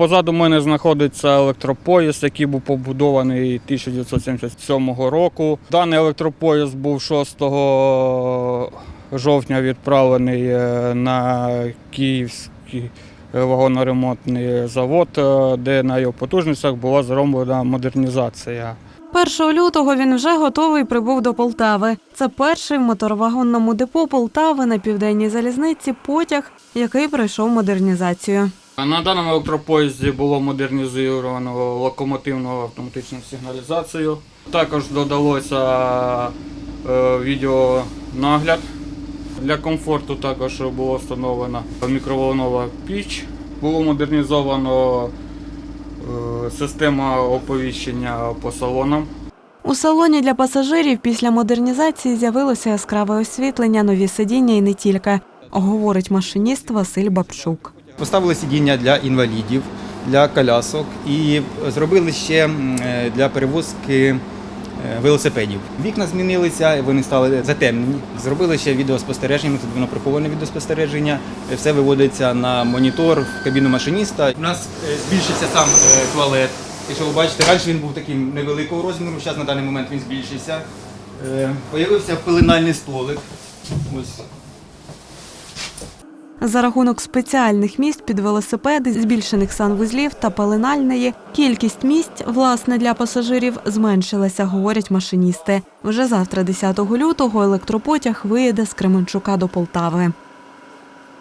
Позаду мене знаходиться електропоїзд, який був побудований 1977 року. Даний електропоїзд був 6 жовтня відправлений е, на Київський вагоноремонтний завод, е, де на його потужностях була зроблена модернізація. 1 лютого він вже готовий прибув до Полтави. Це перший в моторвагонному депо Полтави на південній залізниці потяг, який пройшов модернізацію. На даному електропоїзді було модернізовано локомотивну автоматичну сигналізацію. Також додалося е, відеонагляд. Для комфорту також було встановлено мікроволнова піч. Було модернізовано е, система оповіщення по салонам. У салоні для пасажирів після модернізації з'явилося яскраве освітлення, нові сидіння і не тільки, говорить машиніст Василь Бабчук. Поставили сидіння для інвалідів, для колясок і зробили ще е, для перевозки е, велосипедів. Вікна змінилися, вони стали затемнені. Зробили ще відеоспостереження, тут воно приховане відеоспостереження. Е, Все виводиться на монітор в кабіну машиніста. У нас збільшився сам туалет. Якщо ви бачите, раніше він був таким невеликого розміру, зараз на даний момент він збільшився. Появився пеленальний столик. Ось За рахунок спеціальних місць під велосипеди, збільшених санвузлів та пеленальної, кількість місць, власне, для пасажирів зменшилася, говорять машиністи. Вже завтра, 10 лютого, електропотяг виїде з Кременчука до Полтави.